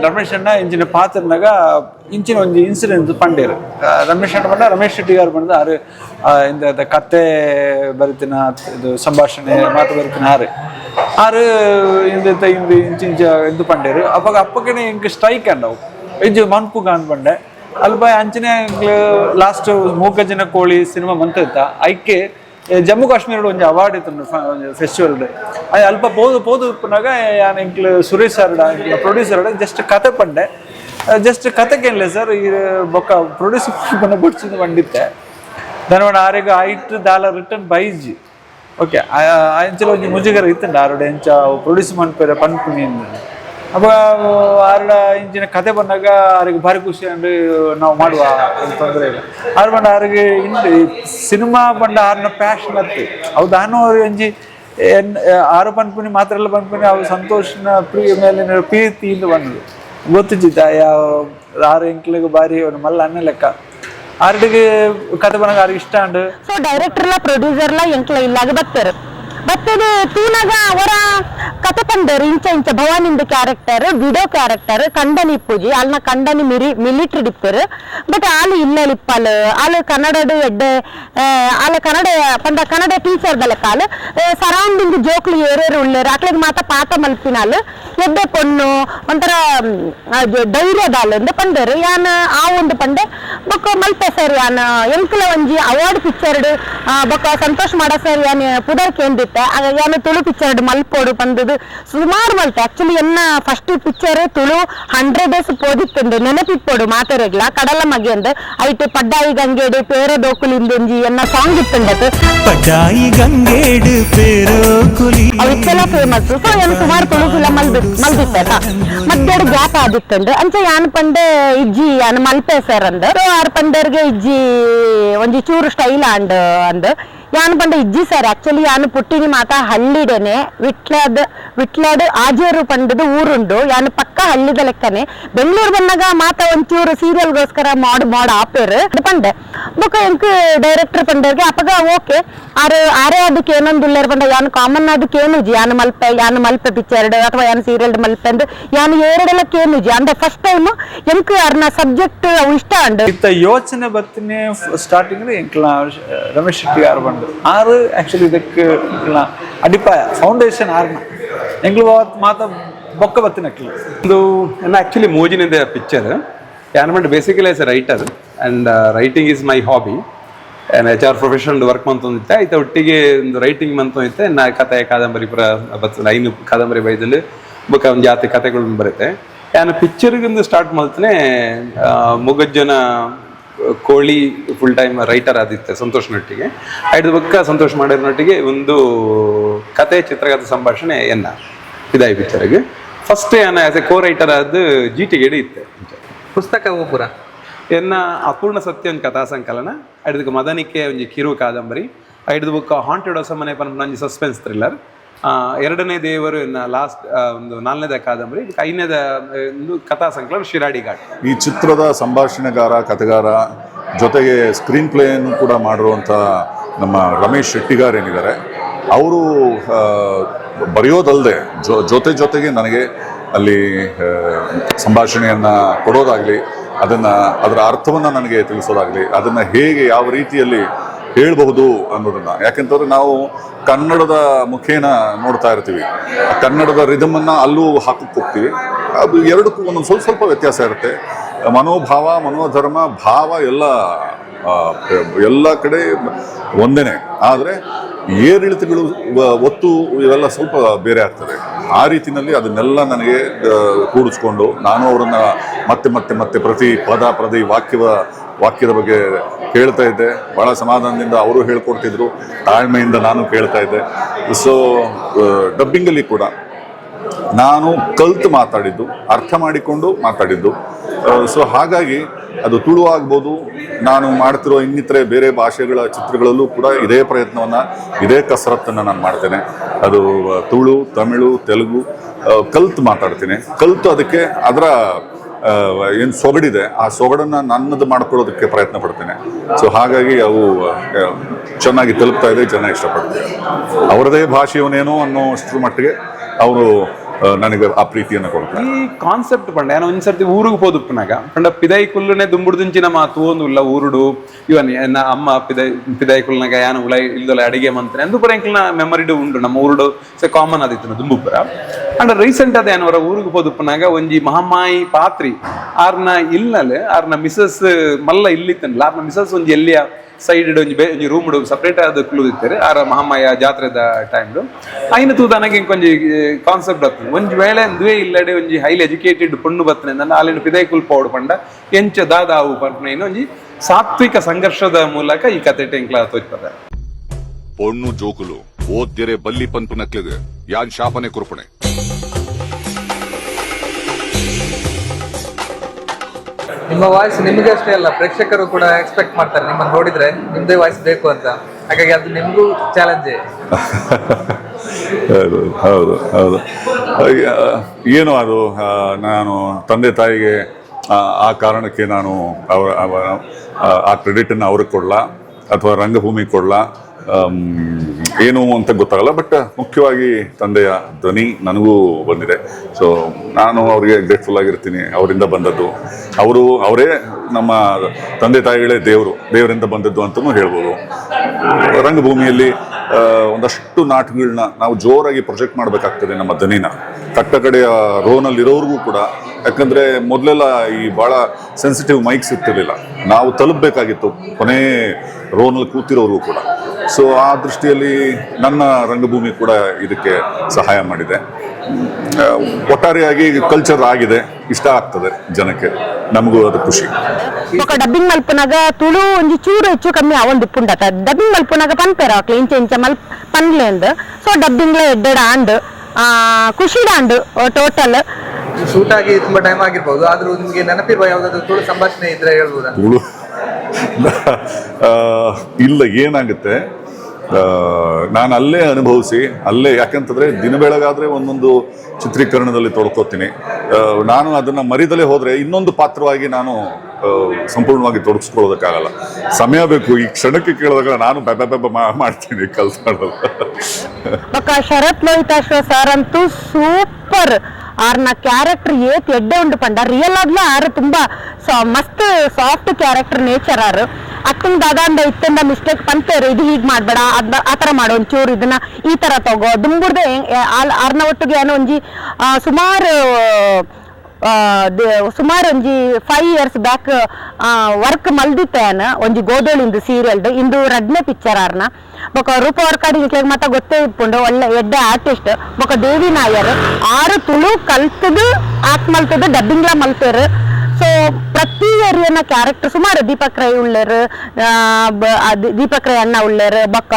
ರಮೇಶ್ ಅಣ್ಣ ಇಂಚಿನ ಪಾತ್ರನಾಗ ಇಂಚಿನ ಒಂಜಿ ಇನ್ಸಿಡೆಂಟ್ ಪಂಡೇರು. ರಮೇಶ್ ಅಣ್ಣ ಬಂದ, ರಮೇಶ್ ಶೆಟ್ಟಿ ಗಾರು ಬಂದ, ಆರು ಇಂದ ಕತ್ತೆ ಕತೆ ಬರಿತಿನ, ಇದು ಸಂಭಾಷಣೆ, ಮಾತು ಬರಿತಿನ ಆರು. ಆರು ಇಂದ ಇಂದು ಇಂಚಿಂಚ ಇದು ಪಂಡೇರು. ಅವಾಗ ಅಪ್ಪಗನೆ ಇಂಕ್ ಸ್ಟ್ರೈಕ್ ಅಂಡವು ಇಂಜು ಮನ್ಪು ಕಾಣ್ ಬಂಡೆ ಅಲ್ಪ ಅಂಚನೆ ಲಾಸ್ಟ್ ಮೂಕಜನ ಕೋಳಿ ಸಿನಿಮಾ ಮಂತಿತ್ತ ಐಕೆ ಜಮ್ಮು ಕಾಶ್ಮೀರ ಒಂಜಿ ಅವಾರ್ಡ್ ಇತ್ತು ಫೆಸ್ಟಿವಲ್ ಅದು ಅಲ್ಪ ಪೋದು ಪೋದು ಉಪ್ಪುನಾಗ ಯಾನ್ ಸುರೇಶ್ ಸರ್ ಪ್ರೊಡ್ಯೂಸರ್ ಜಸ್ಟ್ ಕತೆ ಪಂಡೆ. ಜಸ್ಟ್ ಕತೆಗೇನಿಲ್ಲ ಸರ್ ಈ ಬೊಕ್ಕ ಪ್ರೊಡ್ಯೂಸ್ ಪನ್ನ ಬಡ್ಸಿದ್ದು ಬಂದಿತ್ತೆ. ಧನವಣ ಆರೆಗ ಐಟ್ ದಾಲ ರಿಟರ್ನ್ ಬೈಜಿ ಓಕೆ ಅಂಚಲ ಒಂಜಿ ಮುಜುಗರ ಇತ್ತಂಡ ಆರೋಡೆ ಎಂಚ ಪ್ರೊಡ್ಯೂಸ್ ಮನ್ಪೇರೆ ಪನ್ಪುನಿ ಅಪ್ಪ ಆರಡ ಇಂಚಿನ ಕತೆ ಬಂದಾಗ ಅವ್ರಿಗೆ ಭಾರಿ ಖುಷಿ ಅಂದ್ರೆ ನಾವು ಮಾಡುವ ತೊಂದರೆ ಇಲ್ಲ. ಆರು ಬಂಡ ಅವ್ರಿಗೆ ಇಲ್ಲಿ ಸಿನಿಮಾ ಬಂಡ ಆರ್ನ ಪ್ಯಾಷನ್ ಅತ್ತೆ ಅವು ದಾನು ಅವ್ರಿಗೆ ಎನ್ ಆರು ಪನ್ಪುನಿ ಮಾತ್ರ ಎಲ್ಲ ಪನ್ಪುನಿ, ಅವ್ರು ಸಂತೋಷನ ಪ್ರಿಯ ಮೇಲಿನ ಪ್ರೀತಿಯಿಂದ ಬಂದು ಗೊತ್ತಿದ್ದ ಯಾವ ಆರು ಎಂಕ್ಲಿಗೆ ಬಾರಿ ಅವ್ನು ಮಲ್ಲ ಅನ್ನ ಲೆಕ್ಕ. ಆರ್ಡಿಗೆ ಕತೆ ಬಂದಾಗ ಅವ್ರಿಗೆ ಇಷ್ಟ ಅಂಡ್ ಸೊ ಡೈರೆಕ್ಟರ್ಲ ಪ್ರೊಡ್ಯೂಸರ್ಲ ಎಂಕ್ಲ ಇಲ್ಲಾಗ ಬರ್ತಾರೆ. ಬತ್ತದು ತೂನಗ ಅವರ ಕತೆ ಕಂಡರು ಇಂಚ ಇಂಚ, ಭವಾನಿಂದ ಕ್ಯಾರೆಕ್ಟರ್ ವಿಡೋ ಕ್ಯಾರೆಕ್ಟರ್ ಕಂಡನಿ ಪೂಜಿ, ಅಲ್ನ ಕಂಡನಿ ಮಿರಿ ಮಿಲಿಟರಿ ಡಿಪ್ಪರ್ ಬಟ್ ಆಲು ಇಲ್ಲ ಇಪ್ಪಲ್ ಆಲು ಕನ್ನಡಡು ಎಡ್ಡೆ ಆಲ ಕನ್ನಡ ಪಂಡ ಕನ್ನಡ ಟೀಚರ್ ಬಲ ಕಾಲು ಸರೌಂಡಿಂಗ್ ಜೋಕ್ಲಿ ಏರೇರು ಉಳ್ಳೇರು ಅಕ್ಳಿಗೆ ಮಾತ ಪಾಠ ಮಲ್ಪಿನಾಲು ಎಡ್ಡೆ ಪೊಣ್ಣು, ಒಂಥರ ಧೈರ್ಯದಾಲು ಎಂದು ಪಂಡರು ಯಾನ್, ಆ ಒಂದು ಪಂಡೆ ಬೊಕ್ಕ ಮಲ್ಪೆ ಸರ್, ಯಾನ್ ಎಂಕಲ ಒಂಜಿ ಅವಾರ್ಡ್ ಪಿಕ್ಚರ್ಡ್ ಬೊಕ್ಕ ಸಂತೋಷ್ ಮಾಡ ಸರ್, ಯಾನ್ ಪುದರ್ ಕೇಂದಿತ್ತೆ ಆಗ ಯಾನ್ ತುಳು ಪಿಕ್ಚರ್ ಮಲ್ಪೋಡು ಪಂದದು ಸುಮಾರು ಮಲ್ಪೆ. ಆಕ್ಚುಲಿ ಎನ್ನ first picture Tulu hundred days ಪೋದಿತ್ತಂದು ನೆನಪಿಪ್ಪೋಡು ಮಾತೆರೆಗ್ಲ. ಕಡಲ ಮಗೆ ಅಂದ್. ಐಟು ಪಡ್ಡಾಯಿ ಗಂಗೇಡು ಪೇರ ದೋಕುಲಿಂದೊಂಜಿ ಎನ್ನ ಸಾಂಗ್ ಇತ್ತಂಡತ್ ಪಡ್ಡಾಯಿ ಗಂಗೇಡು ಪೇರೋ ಕುಲಿ ಅವಿತ್ತೆಲ್ಲ ಫೇಮಸ್ ಸೊ ಏನು ಸುಮಾರು ತುಳು ಫಿಲಮ್ ಮಲ್ಬಿ ಮಲ್ದಿತ್ತೆ ಮತ್ತೆ ಗ್ಯಾಪ್ ಆದಿತ್ತಂಡು ಅಂಚೆ ಯಾನ್ ಪಂಡೆ ಇಜ್ಜಿ ಯಾನ್ ಮಲ್ಪೆ ಸರ್ ಅಂದ್. ಆರ್ ಪಂಡೆರ್ಗೆ ಇಜ್ಜಿ ಒಂಜಿ ಚೂರು ಸ್ಟೈಲ್ ಅಂಡ್ ಅಂದ್. ಯಾನ್ ಬಂದ ಇಜ್ಜಿ ಸರ್ ಆಕ್ಚುಲಿ ಯಾನ್ ಪುಟ್ಟಿನಿ ಮಾತ ಹಳ್ಳಿಡೇನೆ. ವಿಟ್ಲಾದ ವಿಟ್ಲಡ್ ಆಜೇರು ಪಂಡದು ಊರುಂಡು. ಯಾನ್ ಪಕ್ಕ ಹಳ್ಳಿದ ಲೆಕ್ಕನೆ. ಬೆಂಗಳೂರು ಬಂದಾಗ ಮಾತ ಒಂಚೂರು ಸೀರಿಯಲ್ಗೋಸ್ಕರ ಮಾಡ್, ಮಾಡ ಆಪೇರು. ಪಂಡೆ. ಬೊಕ ಎಂಕ್ ಡೈರೆಕ್ಟರ್ ಪಂಡರ್ಗೆ ಅಪಗ ಓಕೆ. ಆರು, ಆರೆ ಅದಕ್ಕೆ ಏನೊಂದು ಉಳ್ಳೇರ್ ಪಂಡ, ಯಾನ್ ಕಾಮನ್ ಅದಕ್ಕೆ ಏನುಜಿ ಯಾನ್ ಮಲ್ಪೆ ಯಾನ್ ಮಲ್ಪೆ ಪಿಕ್ಚರ್ ಅಥವಾ ಯಾನ್ ಸೀರಿಯಲ್ ಮಲ್ಪೆ ಅಂದ್, ಯಾನ್ ಏರಡೆಲ್ಲ ಕೇನುಜಿ ಅಂದ ಫಸ್ಟ್ ಟೈಮ್ ಎಂಕ್ ಅರ್ನ ಸಬ್ಜೆಕ್ಟ್ ಅವು ಇಷ್ಟ ಅಂಡ್. ಇತ್ತ ಯೋಚನೆ ಬತ್ತಿನೇ ಸ್ಟಾರ್ಟಿಂಗ್ ರಮೇಶ್ ಶೆಟ್ಟಿ ಯಾರು ಬಂದು ಆರು ಆಕ್ಚುಲಿ ಇದಕ್ಕೆ ಅಡಿಪಾಯ ಫೌಂಡೇಶನ್ ಆರ್ನ. ಎಂಕ್ಲು ಮಾತ ಬೊಕ್ಕ ಬತ್ತಿನ ಒಂದು ನನ್ನ ಆ್ಯಕ್ಚುಲಿ ಮೋಜಿನಿಂದ ಪಿಕ್ಚರ್ ಯಾನ್ basically as a writer and writing is my hobby H R professional work ಮಂತೊಂದಿತ್ತೆ ಆಯ್ತು, ಒಟ್ಟಿಗೆ ಒಂದು ರೈಟಿಂಗ್ ಮಂತೊಂದಿತ್ತೆ ನಾ ಕತೆ ಕಾದಂಬರಿ ಪುರ ಬರ್ತದೆ ಐನು ಕಾದಂಬರಿ ಬೈದಲ್ಲಿ ಬುಕ್ಕ ಒಂದು ಜಾತಿ ಕತೆಗಳು ಬರುತ್ತೆ. ಯಾನು ಪಿಕ್ಚರ್ಗಿಂದು ಸ್ಟಾರ್ಟ್ ಮಾಡ್ತಾನೆ ಮುಗಜ್ಜನ ಕೋಳಿ ಫುಲ್ ಟೈಮ್ ರೈಟರ್ ಆದಿತ್ತೆ ಸಂತೋಷ್ ನಟ್ಟಿಗೆ. ಐದು ಬುಕ್ಕ ಸಂತೋಷ್ ಮಾಡಿರೋನೊಟ್ಟಿಗೆ ಒಂದು ಕತೆ ಚಿತ್ರಕಥೆ ಸಂಭಾಷಣೆ ಎನ್ನ ಇದಾಯ್ ಪಿಕ್ಚರ್ಗೆ. ಫಸ್ಟ್ ಏನ ಆಸ್ ಎ ಕೋ ರೈಟರ್ ಆದ ಜಿ ಟಿ ಗೆಡಿ ಇತ್ತೆ. ಪುಸ್ತಕ ಓ ಪೂರ? ಎನ್ನ ಅಪೂರ್ಣ ಸತ್ಯ ಒಂದು ಕಥಾ ಸಂಕಲನ ಐದಕ್ಕೆ ಮದನಿಕೆ ಒಂದು ಕಿರು ಕಾದಂಬರಿ ಐದು ಬುಕ್ ಹಾಂಟೆಡ್ ಹೊಸ ಮನೆ ಪನ್ಪ ನಂಜಿ ಸಸ್ಪೆನ್ಸ್ ಥ್ರಿಲ್ಲರ್ ಎರಡನೇ ದೇವರು ಲಾಸ್ಟ್ ಒಂದು ನಾಲ್ನೇದ ಕಾದಂಬರಿ ಐದನೇದ ಒಂದು ಕಥಾ ಸಂಕಲನ ಶಿರಾಡಿ ಘಾಟ್. ಈ ಚಿತ್ರದ ಸಂಭಾಷಣೆಗಾರ, ಕಥೆಗಾರ ಜೊತೆಗೆ ಸ್ಕ್ರೀನ್ ಪ್ಲೇಯನ್ನು ಕೂಡ ಮಾಡಿರುವಂಥ ನಮ್ಮ ರಮೇಶ್ ಶೆಟ್ಟಿಗಾರ್ ಏನಿದ್ದಾರೆ, ಅವರು ಬರೆಯೋದಲ್ಲದೆ ಜೊತೆ ಜೊತೆಗೆ ನನಗೆ ಅಲ್ಲಿ ಸಂಭಾಷಣೆಯನ್ನು ಕೊಡೋದಾಗಲಿ, ಅದನ್ನು, ಅದರ ಅರ್ಥವನ್ನು ನನಗೆ ತಿಳಿಸೋದಾಗಲಿ, ಅದನ್ನು ಹೇಗೆ ಯಾವ ರೀತಿಯಲ್ಲಿ ಹೇಳಬಹುದು ಅನ್ನೋದನ್ನ. ಯಾಕೆಂತಂದ್ರೆ ನಾವು ಕನ್ನಡದ ಮುಖೇನ ನೋಡ್ತಾ ಇರ್ತೀವಿ. ಕನ್ನಡದ ರಿದಮನ್ನು ಅಲ್ಲೂ ಹಾಕಕ್ಕೆ ಹೋಗ್ತೀವಿ. ಅದು ಎರಡಕ್ಕೂ ಒಂದೊಂದು ಸ್ವಲ್ಪ ಸ್ವಲ್ಪ ವ್ಯತ್ಯಾಸ ಇರುತ್ತೆ. ಮನೋಭಾವ, ಮನೋಧರ್ಮ, ಭಾವ ಎಲ್ಲ ಎಲ್ಲ ಕಡೆ ಒಂದೇನೆ. ಆದರೆ ಏರಿಳಿತಗಳು ಒತ್ತು ಇವೆಲ್ಲ ಸ್ವಲ್ಪ ಬೇರೆ ಆಗ್ತದೆ. ಆ ರೀತಿಯಲ್ಲಿ ಅದನ್ನೆಲ್ಲ ನನಗೆ ಕೂಡಿಸ್ಕೊಂಡು ನಾನು ಅವರನ್ನು ಮತ್ತೆ ಮತ್ತೆ ಮತ್ತೆ ಪ್ರತಿ ಪದ, ಪ್ರತಿ ವಾಕ್ಯವ ವಾಕ್ಯದ ಬಗ್ಗೆ ಕೇಳ್ತಾ ಇದ್ದೆ. ಭಾಳ ಸಮಾಧಾನದಿಂದ ಅವರು ಹೇಳ್ಕೊಡ್ತಿದ್ರು. ತಾಳ್ಮೆಯಿಂದ ನಾನು ಕೇಳ್ತಾ ಇದ್ದೆ. ಸೊ ಡಬ್ಬಿಂಗಲ್ಲಿ ಕೂಡ ನಾನು ಕಲ್ತು ಮಾತಾಡಿದ್ದು, ಅರ್ಥ ಮಾಡಿಕೊಂಡು ಮಾತಾಡಿದ್ದು. ಸೊ ಹಾಗಾಗಿ ಅದು ತುಳು ಆಗ್ಬೋದು. ನಾನು ಮಾಡ್ತಿರೋ ಇನ್ನಿತರೆ ಬೇರೆ ಭಾಷೆಗಳ ಚಿತ್ರಗಳಲ್ಲೂ ಕೂಡ ಇದೇ ಪ್ರಯತ್ನವನ್ನು, ಇದೇ ಕಸರತ್ತನ್ನು ನಾನು ಮಾಡ್ತೇನೆ. ಅದು ತುಳು, ತಮಿಳು, ತೆಲುಗು ಕಲ್ತು ಮಾತಾಡ್ತೀನಿ. ಕಲ್ತು ಅದಕ್ಕೆ ಅದರ ಏನು ಸೊಗಡಿದೆ, ಆ ಸೊಗಡನ್ನು ನನ್ನದು ಮಾಡ್ಕೊಳ್ಳೋದಕ್ಕೆ ಪ್ರಯತ್ನ ಪಡ್ತೇನೆ. ಸೊ ಹಾಗಾಗಿ ಅವು ಚೆನ್ನಾಗಿ ತಲುಪ್ತಾ ಇದೆ, ಜನ ಇಷ್ಟಪಡ್ತಾರೆ. ಅವರದೇ ಭಾಷೆಯವನೇನೋ ಅನ್ನೋ ಅಷ್ಟರ ಮಟ್ಟಿಗೆ ಅವರು ನನಗೆ ಆ ಪ್ರೀತಿಯನ್ನು ಕೊಡ್ತಾರೆ. ಈ ಕಾನ್ಸೆಪ್ಟ್ ಪಂಡ ಏನೋ ಒಂದ್ಸರ್ತಿ ಊರಿಗೆ ಹೋದುಪ್ಪನಾಗ ಪಂಡ ಪಿದಾಯಿ ಕುಲ್ಲನೆ ದುಂಬುಡ್ದುಂಚಿನ ಮಾತು, ಒಂದು ಉಲ್ಲ ಊರುಡು, ಇವನ್ ಅಮ್ಮ ಪಿದಾಯ್, ಪಿದಾಯಿ ಕುಲ್ನಾಗ ಏನು ಉಲ ಇಲ್ದಲ್ಲ ಅಡಿಗೆ ಮಂತ್ರೆ, ಅಂದು ಪರ ಎಂಕ್ಲನ ಮೆಮರಿಡು ಉಂಡು, ನಮ್ಮ ಊರುಡು, ಸೆ ಕಾಮನ್ ಆದಿತ್ತು ದುಂಬುಪುರ. ಅಂಡ್ ರೀಸೆಂಟ್ ಅದ ಏನವರ ಊರಿಗೆ ಹೋದುಪ್ಪನಾಗ ಒಂಜಿ ಮಹಾಮಾಯಿ ಪಾತ್ರಿ, ಆರ್ನ ಇಲ್ಲಲೆ ಆರ್ನ ಮಿಸಸ್ ಮಲ್ಲ ಇಲ್ಲಿತ್ತನಲ್ಲ ಆರ್ನ ಮಿಸಸ್ ಒಂಜಿ ಎಲ್ಲಿಯ ಸೈಡ್ ಒಂಜಿ ಒಂಜಿ ರೂಮ್ ಸಪ್ರೇಟ್ ಆದ ಕ್ಲೂ ಇತ್ತಾರೆ, ಆರ ಮಹಾಮಾಯ ಜಾತ್ರೆದ ಟೈಮ್ಡು ಐನ ತೂದನಗೆ ಕೊಂಜಿ ಕಾನ್ಸೆಪ್ಟ್ ಆಗ್ತದೆ ಒಂಜಿ ವೇಳೆ ದುವೆ ಇಲ್ಲಡೆ ಒಂಜಿ ಹೈಲಿ ಎಜುಕೇಟೆಡ್ ಪೊಣ್ಣು ಬತ್ತನೆ ನನ್ನ ಅಲ್ಲಿನ ಪಿದೈ ಕುಲ್ಪ ಪಂಡ, ಎಂಚ ದಾದ ಅವು ಪಂಪನೇನು ಒಂಜಿ ಸಾತ್ವಿಕ ಸಂಘರ್ಷದ ಮೂಲಕ ಈ ಕತೆ ಟೆಂಕ್ಲ ತೋಚ್ಪದ ಪೊಣ್ಣು ಜೋಕುಲು ಓದ್ಯರೆ ಬಲ್ಲಿ ಪಂಪು ನಕ್ಲಿಗೆ, ಯಾನ್ ಶಾಪನೆ ಕುರುಪಣೆ. ನಿಮ್ಮ ವಾಯ್ಸ್ ನಿಮಗೆ ಅಷ್ಟೇ ಅಲ್ಲ ಪ್ರೇಕ್ಷಕರು ಕೂಡ ಎಕ್ಸ್ಪೆಕ್ಟ್ ಮಾಡ್ತಾರೆ ನಿಮ್ಮನ್ನು ನೋಡಿದ್ರೆ ನಿಮ್ಮದೇ ವಾಯ್ಸ್ ಬೇಕು ಅಂತ. ಹಾಗಾಗಿ ಅದು ನಿಮಗೂ ಚಾಲೆಂಜೇ ಹೌದು ಹೌದು ಏನು ಅದು ನಾನು ತಂದೆ ತಾಯಿಗೆ ಆ, ಕಾರಣಕ್ಕೆ ನಾನು ಅವರ ಆ ಕ್ರೆಡಿಟನ್ನು ಅವ್ರಿಗೆ ಕೊಡಲ ಅಥವಾ ರಂಗಭೂಮಿ ಕೊಡಲ ಏನು ಅಂತ ಗೊತ್ತಾಗಲ್ಲ ಬಟ್ ಮುಖ್ಯವಾಗಿ ತಂದೆಯ ಧ್ವನಿ ನನಗೂ ಬಂದಿದೆ. ಸೊ ನಾನು ಅವರಿಗೆ ಗ್ರೇಟ್ಫುಲ್ ಆಗಿರ್ತೀನಿ ಅವರಿಂದ ಬಂದದ್ದು. ಅವರು ಅವರೇ ನಮ್ಮ ತಂದೆ ತಾಯಿಗಳೇ ದೇವರು, ದೇವರಿಂದ ಬಂದದ್ದು ಅಂತಲೂ ಹೇಳ್ಬೋದು. ರಂಗಭೂಮಿಯಲ್ಲಿ ಒಂದಷ್ಟು ನಾಟಕಗಳನ್ನ ನಾವು ಜೋರಾಗಿ ಪ್ರೊಜೆಕ್ಟ್ ಮಾಡಬೇಕಾಗ್ತದೆ ನಮ್ಮ ದನಿನ. ಕಟ್ಟ ಕಡೆಯ ರೋನಲ್ಲಿರೋರಿಗೂ ಕೂಡ, ಯಾಕಂದರೆ ಮೊದಲೆಲ್ಲ ಈ ಭಾಳ ಸೆನ್ಸಿಟಿವ್ ಮೈಕ್ಸ್ ಇರ್ತಿರ್ಲಿಲ್ಲ. ನಾವು ತಲುಪಬೇಕಾಗಿತ್ತು, ಕೊನೆ ರೋನಲ್ಲಿ ಕೂತಿರೋರಿಗೂ ಕೂಡ. ಸೊ ಆ ದೃಷ್ಟಿಯಲ್ಲಿ ನನ್ನ ರಂಗಭೂಮಿ ಕೂಡ ಇದಕ್ಕೆ ಸಹಾಯ ಮಾಡಿದೆ. ಒಟ್ಟಾರೆಯಾಗಿ ಕಲ್ಚರ್ ಆಗಿದೆ ಇಷ್ಟ ಆಗ್ತದೆ ಜನಕ್ಕೆ ನಮಗೂ ಅದು ಖುಷಿ. ಡಬ್ಬಿಂಗ್ ಮಲ್ಪನಾಗ ತುಳು ಒಂದು ಚೂರು ಹೆಚ್ಚು ಕಮ್ಮಿ ಒಂದು ಪುಂಡತ ಡಬ್ಬಿಂಗ್ ಮಲ್ಪನಾಗ ಪನ್ಪೇರ ಆಕ್ಲೆ ಇಂಚೆ ಇಂಚೆ ಮಲ್ ಪನ್ಲೆಂದು ಸೊ ಡಬ್ಬಿಂಗ್ ಎಡ್ಡೆಡ ಆಂಡ್ ಖುಷಿ ಆಂಡ್ ಟೋಟಲ್ ಶೂಟ್ ಆಗಿ ತುಂಬಾ ಟೈಮ್ ಆಗಿರ್ಬೋದು. ಆದ್ರೂ ನಿಮಗೆ ನೆನಪಿರುವ ಯಾವ್ದಾದ್ರು ತುಳು ಸಂಭಾಷಣೆ ಇದ್ರೆ ಹೇಳ್ಬೋದು? ಇಲ್ಲ ಏನಾಗುತ್ತೆ? ನಾನು ಅಲ್ಲೇ ಅನುಭವಿಸಿ, ಅಲ್ಲೇ ಯಾಕಂತಂದ್ರೆ ದಿನ ಬೆಳಗಾದ್ರೆ ಒಂದೊಂದು ಚಿತ್ರೀಕರಣದಲ್ಲಿ ತೊಡ್ಕೋತೀನಿ. ನಾನು ಅದನ್ನ ಮರಿದಲೇ ಹೋದರೆ ಇನ್ನೊಂದು ಪಾತ್ರವಾಗಿ ನಾನು ಸಂಪೂರ್ಣವಾಗಿ ತೊಡಗಿಸ್ಕೊಳ್ಳೋದಕ್ಕಾಗಲ್ಲ. ಸಮಯ ಬೇಕು, ಈ ಕ್ಷಣಕ್ಕೆ ಕೇಳಿದಾಗ ನಾನು ಬೆಬ್ಬ ಮಾಡ್ತೀನಿ ಕೆಲಸ ಶರತ್ ಲೋಹಿತಾಶ್ವ ಸರ್ ಅಂತೂ ಸೂಪರ್. ಆರ್ನ ಕ್ಯಾರೆಕ್ಟರ್ ಏತ್ ಎಡ್ಡೆ ಉಂಡು ಪಂಡ. ರಿಯಲ್ ಆಗ್ಲೂ ಆರು ತುಂಬಾ ಮಸ್ತ್ ಸಾಫ್ಟ್ ಕ್ಯಾರೆಕ್ಟರ್ ನೇಚರ್ ಆರು. ಅಕ್ಕಂಗ್ ದಾದಾಂದ ಇತ್ತಂದ ಮಿಸ್ಟೇಕ್ ಪಂತೇರು ಇದು ಹೀಗ್ ಮಾಡ್ಬೇಡ ಅದ್ ಆ ತರ ಮಾಡೋ ಒಂಚೂರು ಇದನ್ನ ಈ ತರ ತಗೋ. ದುಂಬುರ್ದೆ ಆರ್ನ ಒಟ್ಟಿಗೆ ಏನೋ ಒಂಜಿ ಸುಮಾರು ಸುಮಾರು ಒಂಜಿ ಫೈವ್ ಇಯರ್ಸ್ ಬ್ಯಾಕ್ ವರ್ಕ್ ಮಲ್ದಿತ್ತೇನ ಒಂಜಿ ಗೋದೋಳಿಂದು ಸೀರಿಯಲ್ದು ಇಂದು ರಡ್ನೆ ಪಿಕ್ಚರ್ ಆರ್ನ ಬೊಕ ರೂಪ ವರ್ಕಾಡಿ ಕೇಳಿ ಮಾತ ಗೊತ್ತೇ ಇಟ್ಕೊಂಡು ಒಳ್ಳೆ ಎಡ್ಡೆ ಆರ್ಟಿಸ್ಟ್ ಬೊಕ ದೇವಿ ನಾಯರ್, ಆರು ತುಳು ಕಲ್ತದು ಆಕ್ ಮಲ್ತದು ಡಬ್ಬಿಂಗ್ಲ ಮಲ್ತೇರು. ಸೊ ಪ್ರತಿ ಕ್ಯಾರೆಕ್ಟರ್ ಸುಮಾರು ದೀಪಕ್ ರೈ ಉಳ್ಳರ್ ದೀಪಕ್ ರೈ ಅಣ್ಣ ಉಳ್ಳರ್, ಬೊಕ್ಕ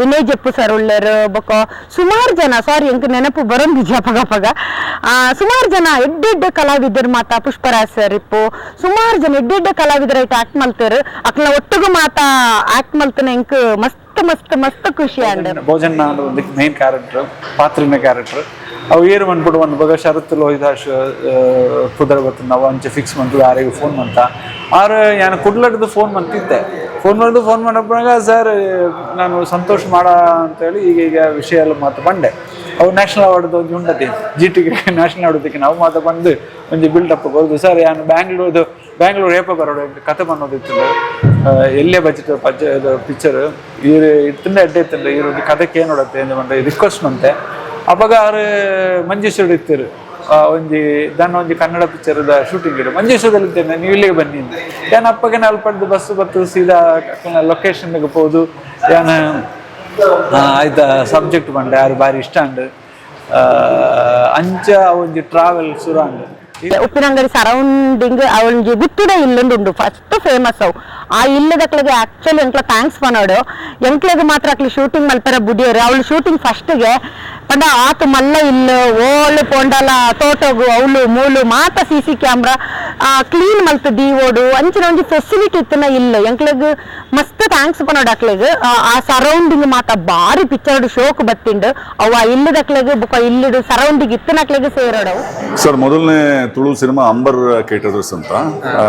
ವಿನಯ್ ಜಪ್ಪು ಸರ್ ಉಳ್ಳರ್, ಬೊಕ್ಕ ಸುಮಾರು ಜನ ಸಾರಿ ಎಂಕ್ ನೆನಪು ನಿಜ ಪಗ ಪಗ. ಸುಮಾರು ಜನ ಎಡ್ಡೆಡ್ಡ ಕಲಾವಿದರ ಮಾತ ಪುಷ್ಪರಾಜ್ ಸರ್ ಇಪ್ಪು. ಸುಮಾರು ಜನ ಎಡ್ಡೆಡ್ಡ ಕಲಾವಿದರ ಐಟ್ ಆಕ್ಟ್ ಮಲ್ತಾರ ಅಕ್ಲ ಒಟ್ಟಿಗೆ ಮಾತ ಆಕ್ಟ್ ಮಲ್ತನ ಎಂಕ್ ಮಸ್ತ್ ಮಸ್ತ್ ಮಸ್ತ್ ಖುಷಿ ಅಂಡ್ ಭೋಜನ ಮೇನ್ ಕ್ಯಾರೆಕ್ಟರ್ ಪಾತ್ರಿನ ಕ್ಯಾರೆಕ್ಟರ್ ಅವು ಏನು ಬಂದ್ಬಿಟ್ಟು ಒಂದು ಬಗ ಶರತ್ ಲೋಹಿದಾಶ್ ಕುದರ ಬತ್ತು ನಾವು ಅಂಚೆ ಫಿಕ್ಸ್ ಮಂತು ಯಾರಿಗೆ ಫೋನ್ ಮಂತ ಆರು ನಾನು ಕುಡ್ಲಡ್ದು ಫೋನ್ ಮಂತಿದ್ದೆ ಫೋನ್ ಮಾಡಿದ್ದು ಫೋನ್ ಮಾಡಪ್ಪಾಗ ಸರ್ ನಾನು ಸಂತೋಷ ಮಾಡ ಅಂತೇಳಿ ಈಗ ಈಗ ವಿಷಯ ಎಲ್ಲ ಮಾತು ಬಂಡೆ ಅವು ನ್ಯಾಷನಲ್ ಅವಾರ್ಡ್ದು ಒಂದು ಉಂಡತಿ ಜಿ ಟಿಗೆ ನ್ಯಾಷನಲ್ ಅವಾರ್ಡ್ ನಾವು ಮಾತು ಬಂದು ಒಂಜಿ ಬಿಲ್ಡಪ್ ಹೋಗೋದು. ಸರ್ ನಾನು ಬ್ಯಾಂಗ್ಳೂರ್ದು ಬ್ಯಾಂಗ್ಳೂರ್ ಏಪ ಬರೋಡು ಕತೆ ಬಂದೋದಿತ್ತು ಎಲ್ಲೇ ಬಜೆಟ್ ಇದು ಪಿಕ್ಚರ್ ಇವ್ರು ಇತ್ತಿಂದ ಎಡ್ಡೆ ಇತ್ತಿಂದ ಇವ್ರದ್ದು ಕಥೆಗೆ ಏನು ನೋಡತ್ತೆ ಅಂತ ರಿಕ್ವೆಸ್ಟ್ ಮಂತೆ ಅವಾಗ ಅವ್ರು ಮಂಜೇಶ್ವರ ಇತ್ತರು ಒಂಜಿ ದನ್ನ ಒಂಜಿ ಕನ್ನಡ ಪಿಕ್ಚರ್ದ ಶೂಟಿಂಗ್ ಇಡು ಮಂಜೇಶ್ವರದಲ್ಲಿ ಇದ್ದೇನೆ ನೀವು ಇಲ್ಲಿಗೆ ಬನ್ನಿ ಏನು ಅಪ್ಪಗೆ ಅಲ್ಪಡ್ದು ಬಸ್ ಬತ್ತು ಸೀದಾ ಲೊಕೇಶನ್ಗೆ ಹೋದು ಏನು ಆಯ್ತಾ ಸಬ್ಜೆಕ್ಟ್ ಬಂಡೆ ಯಾರು ಬಾರಿ ಇಷ್ಟ ಅಂಡ್ ಅಂಚ ಒಂಜಿ ಟ್ರಾವೆಲ್ ಸುರ ಅಂಡ್ ಉಪ್ಪಿನಂಗಡಿ ಸರೌಂಡಿಂಗ್ ಅವಳಿಗೆ ಇಲ್ಲೊಂದು ಉಂಡು. ಫಸ್ಟ್ ಫೇಮಸ್ ಅವು. ಆ ಇಲ್ಲದಕ್ಳಿಗೆ ಆಕ್ಚುಲಿ ಎಂಕ್ಲ ಥ್ಯಾಂಕ್ಸ್ ಪನೋಡು ಎಂಕ್ಲೆಗ್ ಮಾತ್ರ ಅಕ್ಲಿ ಶೂಟಿಂಗ್ ಮಲ್ಪರ ಬುಡಿಯೋರು. ಅವಳು ಶೂಟಿಂಗ್ ಫಸ್ಟ್ಗೆ ಪಂಡ ಆತು ಮಲ್ಲ ಇಲ್ಲ ಓಳು ಪೊಂಡಲ, ತೋಟಗು ಅವಳು ಮೂಲು, ಮಾತ ಸಿ ಸಿ ಕ್ಯಾಮ್ರಾ ಕ್ಲೀನ್ ಮಲ್ತ ದೀವೋಡು. ಅಂಚಿನ ಒಂಜಿ ಫೆಸಿಲಿಟಿ ಇತ್ತನ ಇಲ್ಲ. ಎಂಕ್ಲೆಗ್ ಮಸ್ತ್ ಥ್ಯಾಂಕ್ಸ್ ಪನೋಡು ಅಕ್ಲೆಗ್ ಆ ಸರೌಂಡಿಂಗ್ ಮಾತ ಬಾರಿ ಪಿಕ್ಚರ್ ಶೋಕ್ ಬತ್ತಿಂಡು. ಅವ ಇಲ್ಲದಕ್ಲಿಗೆ ಬುಕ್ಕ ಇಲ್ಲಿಡು ಸರೌಂಡಿಂಗ್ ಇತ್ತನಕ್ಲೆಗ್ ಸೇರೋಡವು ಸರ್ ಮೊದಲನೇ ತುಳು ಸಿನಿಮಾ ಅಂಬರ್ ಕೇಟರ್ಸ್ ಅಂತ. ಆ,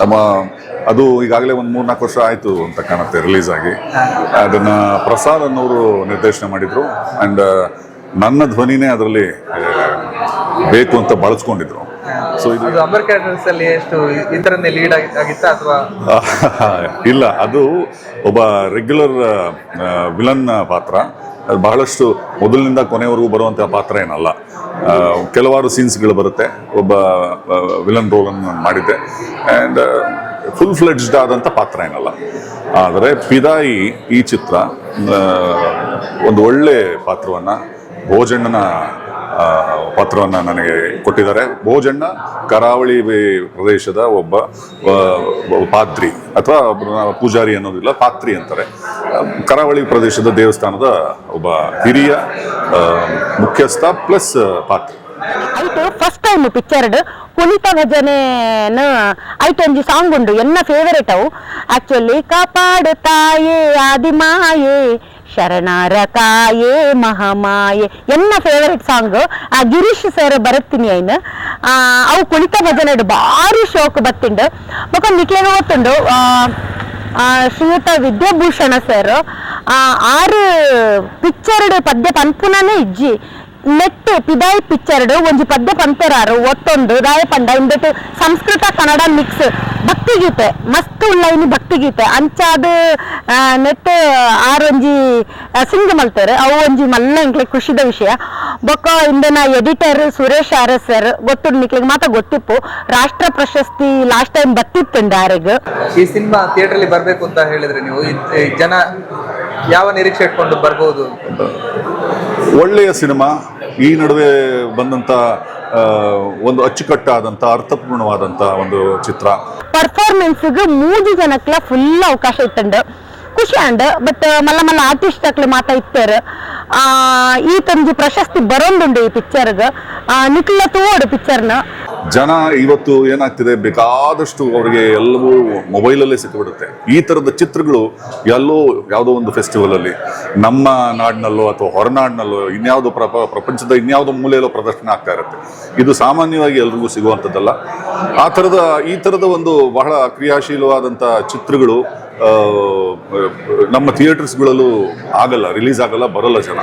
ಅಮ್ಮ ಅದು ಈಗಾಗಲೇ ಒಂದು ಮೂರ್ನಾಲ್ಕು ವರ್ಷ ಆಯಿತು ಅಂತ ಕಾಣುತ್ತೆ ರಿಲೀಸ್ ಆಗಿ. ಅದನ್ನ ಪ್ರಸಾದ್ ಅನ್ನೋರು ನಿರ್ದೇಶನ ಮಾಡಿದ್ರು. ಅಂಡ್ ನನ್ನ ಧ್ವನಿನೇ ಅದರಲ್ಲಿ ಬೇಕು ಅಂತ ಬಳಸ್ಕೊಂಡಿದ್ರು. ಸೊ ಇದು ಅಂಬರ್ ಕ್ಯಾಟರ್ಸ್ ಅಲ್ಲಿ ಎಷ್ಟು ಈ- ಈ ಲೀಡ್ ಆಗಿತ್ತಾ ಅಥವಾ? ಇಲ್ಲ ಅದು ಒಬ್ಬ ರೆಗ್ಯುಲರ್ ವಿಲನ್ ಪಾತ್ರ. ಬಹಳಷ್ಟು ಮೊದಲಿನಿಂದ ಕೊನೆವರೆಗೂ ಬರುವಂತಹ ಪಾತ್ರ ಏನಲ್ಲ. ಕೆಲವಾರು ಸೀನ್ಸ್ಗಳು ಬರುತ್ತೆ. ಒಬ್ಬ ವಿಲನ್ ರೋಲನ್ನು ಮಾಡಿದ್ದೆ. ಆ್ಯಂಡ್ ಫುಲ್ ಫ್ಲೆಡ್ಜ್ಡ್ ಆದಂಥ ಪಾತ್ರ ಏನಲ್ಲ. ಆದರೆ ಪಿದಾಯಿ ಈ ಚಿತ್ರ ಒಂದು ಒಳ್ಳೆ ಪಾತ್ರವನ್ನು ಭೋಜಣ್ಣನ ಪಾತ್ರವನ್ನು ನನಗೆ ಕೊಟ್ಟಿದ್ದಾರೆ. ಭೋಜಣ್ಣ ಕರಾವಳಿ ಪ್ರದೇಶದ ಒಬ್ಬ ಪಾತ್ರಿ ಅಥವಾ ಪೂಜಾರಿ ಅನ್ನೋದಿಲ್ಲ, ಪಾತ್ರಿ ಅಂತಾರೆ. ಕರಾವಳಿ ಪ್ರದೇಶದ ದೇವಸ್ಥಾನದ ಒಬ್ಬ ಹಿರಿಯ ಮುಖ್ಯಸ್ಥ ಪ್ಲಸ್ ಪಾತ್ರ. ಆಯ್ತು ಫಸ್ಟ್ ಟೈಮ್ ಪಿಕ್ಚರ್ಡ್ ಕುಣಿತ ಭಜನೆನ ಆಯ್ತು, ಒಂಜಿ ಸಾಂಗ್ ಉಂಡು ಎನ್ನ ಫೇವರೇಟ್ ಅವು? ಆಕ್ಚುಲಿ ಕಾಪಾಡು ತಾಯೇ ಆದಿಮಾಯೇ ಶರಣಾರ ಕಾಯೇ ಮಹಾಮಾಯೆ. ಎನ್ನ ಫೇವರೇಟ್ ಸಾಂಗ್ ಆ, ಗಿರೀಶ್ ಸರ್ ಬರುತ್ತೀನಿ ಐನ್ ಅವು ಕುಣಿತ ಭಜನೆ ಭಾರಿ ಶೋಕ್ ಬತ್ತಿಂಡು ಬೊಕ ನಿಕ್ಲೆಗ ಗೊತ್ತುಂಡು ಶ್ರೀಯುತ ವಿದ್ಯಾಭೂಷಣ ಸರ್ ಆರು ಪಿಕ್ಚರ್ಡ್ ಪದ್ಯ ಪನ್ಪುನನೇ ಇಜ್ಜಿ. ನೆಟ್ ಪಿದಾಯಿ ಪಿಕ್ಚರ್ಡ್ ಒಂಜಿ ಪದ್ಯ ಪಂಪೆರಾರು ಒತ್ತೊಂದು ರಾಯಪಂಡ ಇಂದಟ್ಟು ಸಂಸ್ಕೃತ ಕನ್ನಡ ಮಿಕ್ಸ್ ಭಕ್ತಿಗೀತೆ ಮಸ್ತ್ ಉಳ್ಳೈನಿ ಭಕ್ತಿಗೀತೆ. ಅಂಚಾದ್ ಆ, ನೆಟ್ ಆರೊಂಜಿ ಸಿಂಗ್ ಮಲ್ತಾರೆ. ಅವು ಒಂಜಿ ಮಲ್ಲ ಇಂಕ್ಲೆ ಖುಷಿದ ವಿಷಯ. ಬೊಕ್ಕ ಇಂದನ editor Suresh R S sir ಗೊತ್ತು ನಿಕ್ಲಿಗೆ ಮಾತ್ರ ಗೊತ್ತಿಪ್ಪು. ರಾಷ್ಟ್ರ ಪ್ರಶಸ್ತಿ ಲಾಸ್ಟ್ ಟೈಮ್ ಬತ್ತಿತ್ತುಂಡು ಆರೆಗ್ ಈ ಸಿನಿಮಾ ಥಿಯೇಟರ್ ಅಲ್ಲಿ ಬರ್ಬೇಕು ಅಂತ ಹೇಳಿದ್ರೆ ನೀವು ಜನ ಯಾವ ನಿರೀಕ್ಷೆ ಇಟ್ಕೊಂಡು ಬರ್ಬೋದು ಒಳ್ಳೆಯ ಸಿನಿಮಾ. ಈ ನಡುವೆ ಬಂದಂತ ಒಂದು ಅಚ್ಚುಕಟ್ಟಾದಂಥ ಅರ್ಥಪೂರ್ಣವಾದಂತ ಒಂದು ಚಿತ್ರ. ಪರ್ಫಾರ್ಮೆನ್ಸ್ಗೆ ಮೂರು ಜನಕ್ಕೆ ಫುಲ್ ಅವಕಾಶ ಇತ್ತಂಡು ಖುಷಿ ಅಂಡ್ ಬಟ್ ಮಲ್ಲ ಮಲ್ಲ ಆರ್ಟಿಸ್ಟ್ ಅಕ್ಲೆ ಮಾತ ಇತ್ತಾರೆ. ಈ ತಂದು ಪ್ರಶಸ್ತಿ ಬರೋಂದುಂಡು ಈ ಪಿಕ್ಚರ್ಗೆ ನಿಖಿಲ ತೋಡು ಪಿಕ್ಚರ್ನ ಜನ ಇವತ್ತು ಏನಾಗ್ತಿದೆ, ಬೇಕಾದಷ್ಟು ಅವರಿಗೆ ಎಲ್ಲವೂ ಮೊಬೈಲಲ್ಲೇ ಸಿಕ್ಕಿಬಿಡುತ್ತೆ ಈ ಥರದ ಚಿತ್ರಗಳು ಎಲ್ಲೋ ಯಾವುದೋ ಒಂದು ಫೆಸ್ಟಿವಲ್ ಅಲ್ಲಿ ನಮ್ಮ ನಾಡಿನಲ್ಲೋ ಅಥವಾ ಹೊರನಾಡಿನಲ್ಲೋ ಇನ್ಯಾವುದೋ ಪ್ರಪ ಪ್ರಪಂಚದ ಇನ್ಯಾವುದೋ ಮೂಲೆಯಲ್ಲೋ ಪ್ರದರ್ಶನ ಆಗ್ತಾ ಇರುತ್ತೆ. ಇದು ಸಾಮಾನ್ಯವಾಗಿ ಎಲ್ರಿಗೂ ಸಿಗುವಂಥದ್ದಲ್ಲ. ಆ ಥರದ ಈ ಥರದ ಒಂದು ಬಹಳ ಕ್ರಿಯಾಶೀಲವಾದಂಥ ಚಿತ್ರಗಳು ನಮ್ಮ ಥಿಯೇಟರ್ಸ್ಗಳಲ್ಲೂ ಆಗಲ್ಲ, ರಿಲೀಸ್ ಆಗಲ್ಲ, ಬರಲ್ಲ ಜನ.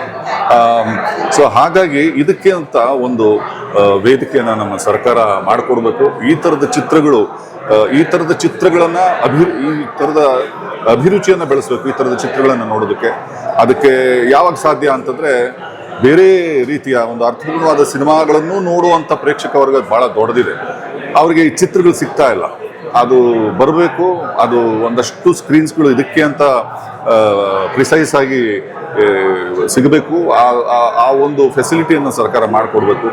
ಸೊ ಹಾಗಾಗಿ ಇದಕ್ಕೆ ಅಂತ ಒಂದು ವೇದಿಕೆಯನ್ನ ನಮ್ಮ ಸರ್ಕಾರ ಮಾಡಿಕೊಡ್ಬೇಕು. ಈ ಥರದ ಚಿತ್ರಗಳು ಈ ಥರದ ಚಿತ್ರಗಳನ್ನು ಅಭಿರು, ಈ ಥರದ ಅಭಿರುಚಿಯನ್ನು ಬೆಳೆಸಬೇಕು, ಈ ಥರದ ಚಿತ್ರಗಳನ್ನು ನೋಡೋದಕ್ಕೆ. ಅದಕ್ಕೆ ಯಾವಾಗ ಸಾಧ್ಯ ಅಂತಂದರೆ, ಬೇರೆ ರೀತಿಯ ಒಂದು ಅರ್ಥಪೂರ್ಣವಾದ ಸಿನಿಮಾಗಳನ್ನು ನೋಡುವಂಥ ಪ್ರೇಕ್ಷಕ ವರ್ಗ ಭಾಳ ದೊಡ್ಡದಿದೆ. ಅವರಿಗೆ ಈ ಚಿತ್ರಗಳು ಸಿಗ್ತಾ ಇಲ್ಲ. ಅದು ಬರಬೇಕು, ಅದು ಒಂದಷ್ಟು ಸ್ಕ್ರೀನ್ಸ್ಗಳು ಇದಕ್ಕೆ ಅಂತ ಪ್ರಿಸೈಸ್ ಆಗಿ ಸಿಗಬೇಕು. ಆ ಒಂದು ಫೆಸಿಲಿಟಿಯನ್ನು ಸರ್ಕಾರ ಮಾಡಿಕೊಡ್ಬೇಕು.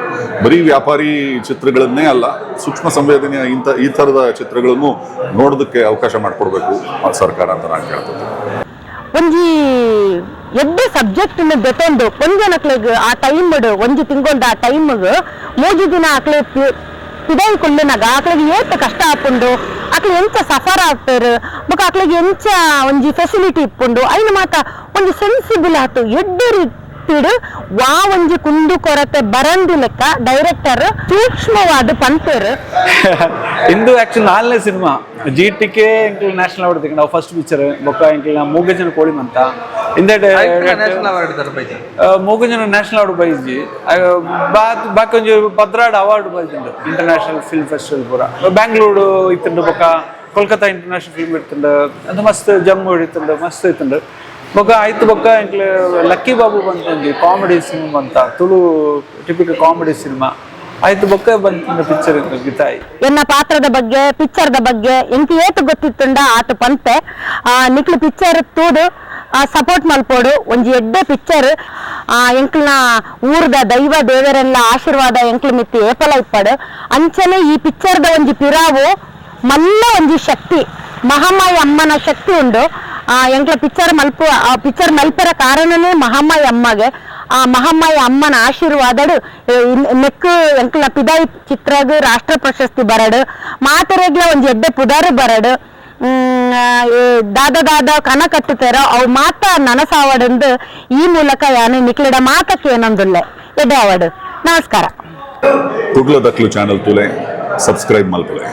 ಬರೀ ವ್ಯಾಪಾರಿ ಚಿತ್ರಗಳನ್ನೇ ಅಲ್ಲ, ಸೂಕ್ಷ್ಮ ಸಂವೇದನೆಯ ಇಂಥ, ಈ ಥರದ ಚಿತ್ರಗಳನ್ನು ನೋಡೋದಕ್ಕೆ ಅವಕಾಶ ಮಾಡಿಕೊಡ್ಬೇಕು, ಸರ್ಕಾರ ಅಂತ ನಾನು ಕೇಳ್ತೇನೆ ಒಂಜಿ ಎಡ್ಡೆ ಸಬ್ಜೆಕ್ಟ್ ಬೆತೊಂದು ಒಂಜನಕ್ಲೆಗ್ ಆ ಟೈಮ್ ಒಂದು ತಿಂಗೊಂಡು ಆ ಟೈಮ್ಗೆ ಮೂಜಿ ದಿನ ಆಕ್ಲೆ ಪಿದಾಯಿ ಕೊಳ್ಳಿನಾಗ ಆಕ್ಲೆಗ್ ಏತ ಕಷ್ಟ ಆಪುಂಡು ಆಕ್ಲೆ ಎಂಚ ಸಫರ್ ಆಗ್ತಾರ ಬೊಕ ಆಕ್ಲೆಗ್ ಎಂಚ ಒಂಜಿ ಫೆಸಿಲಿಟಿ ಇಪ್ಪುಂಡು ಐನ್ ಮಾತ ಒಂಜಿ ಸೆನ್ಸಿಬಲ್ ಆತು. ಎಡ್ಡೆ ರೀತಿಡ್ ವಾ ಒಂಜಿ ಕುಂದು ಕೊರತೆ ಬರಂದು ಲೆಕ್ಕ ಡೈರೆಕ್ಟರ್ ಸೂಕ್ಷ್ಮವಾದ ಪಂಪೇರು ಇಂದು ಆಕ್ಚುಲಿ ನಾಲ್ನೇ ಸಿನಿಮಾ. ಜಿ ಟಿ ಕೆ ಎಂಕ್ಲು ನ್ಯಾಷನಲ್ ಅವಾರ್ಡ್ ನಾವು ಫಸ್ಟ್ ಪಿಕ್ಚರ್ ಬೊಕ್ಕ ಇಂಕ್ಲಿ ಮೂಗ ಜನ ಕೋಳಿ ಇಂದೆಡೆ ನ್ಯಾಷನಲ್ ಅವಾರ್ಡ್ ನ್ಯಾಷನಲ್ ಅವಾರ್ಡ್ ಬೈಜಿ. ಬಾತ್ ಬಾಕೊಂಜಿ ಭದ್ರಾಡ್ ಅವಾರ್ಡ್ ಬೈದಿಂಡು ಇಂಟರ್ನ್ಯಾಷನಲ್ ಫಿಲ್ಮ್ ಫೆಸ್ಟಿವಲ್ ಪೂರ. ಬ್ಯಾಂಗ್ಳೂರು ಇತ್ತುಂಡು ಬೊಕ್ಕ ಕೋಲ್ಕತ್ತಾ ಇಂಟರ್ನ್ಯಾಷನಲ್ ಫಿಲ್ಮ್ ಇರ್ತುಂಡು ಅದು ಮಸ್ತ್ ಜಮ್ಮು ಇತ್ತುಂಡು ಮಸ್ತ್ ಇತ್ತುಂಡು ಬೊಕ್ಕ ಆಯ್ತು ಬೊಕ್ಕ ಎಂಕ್ಲೆ ಲಕ್ಕಿ ಬಾಬು ಬಂತೊಂಜಿ ಕಾಮಿಡಿ ಸಿನಿಮಾ ಅಂತ ತುಳು ಟಿಪಿಕಲ್ ಕಾಮಿಡಿ ಸಿನಿಮಾ ಆಯ್ತು ಬೊಕ್ಕ ಬಂತ ಪಿಕ್ಚರ್ ಗೀತಾಯಿ. ಎನ್ನ ಪಾತ್ರದ ಬಗ್ಗೆ ಪಿಕ್ಚರ್ದ ಬಗ್ಗೆ ಎಂಕ್ ಏತು ಗೊತ್ತಿತ್ತುಂಡ ಆತ ಪಂತೆ. ಆ ನಿಕ್ಲು ಪಿಕ್ಚರ್ ತೂದು ಸಪೋರ್ಟ್ ಮಲ್ಪೋಡು ಒಂಜಿ ಎಡ್ಡೆ ಪಿಕ್ಚರ್ ಆ, ಎಂಕ್ಲ್ನ ಊರ್ದ ದೈವ ದೇವರೆಲ್ಲ ಆಶೀರ್ವಾದ ಎಂಕ್ಲ ಮಿತ್ತಿ ಏಪಲ ಇಪ್ಪಡು. ಅಂಚನೆ ಈ ಪಿಕ್ಚರ್ದ ಒಂಜಿ ಪಿರಾವು, ಮಲ್ಲ ಒಂಜಿ ಶಕ್ತಿ, ಮಹಾಮಾಯಿ ಅಮ್ಮನ ಶಕ್ತಿ ಉಂಡು. ಆ, ಎಂಕ್ಲ ಪಿಕ್ಚರ್ ಮಲ್ಪ, ಆ ಪಿಕ್ಚರ್ ಮಲ್ಪರ ಕಾರಣನೇ ಮಹಾಮಾಯಿ ಅಮ್ಮಗೆ. ಆ, ಮಹಾಮಾಯಿ ಅಮ್ಮನ ಆಶೀರ್ವಾದಡು ನೆಕ್ ಎಂಕ್ಲ ಪಿದಾಯಿ ಚಿತ್ರಗ್ ರಾಷ್ಟ್ರ ಪ್ರಶಸ್ತಿ ಬರಡು. ಮಾತರೆಗ್ಲ ಒಂಜಿ ಎಡ್ಡೆ ಪುದಾರು ಬರಡು. ದಾದ ದಾದ ಕನ ಕಟ್ಟುತ್ತಾರೋ ಅವು ಮಾತ ನನಸಾವಡಂದು ಈ ಮೂಲಕ ಯಾನು ನಿಕ್ಲಿಡ ಮಾತಕ್ಕೆ ಏನೊಂದುಲ್ಲೆ ಎಡೆ ಅವಡು. ನಮಸ್ಕಾರ. ಕುಡ್ಲದಕ್ಲು ಚಾನಲ್ ತುಲೆ ಸಬ್ಸ್ಕ್ರೈಬ್ ಮಲ್ಪಲೆ.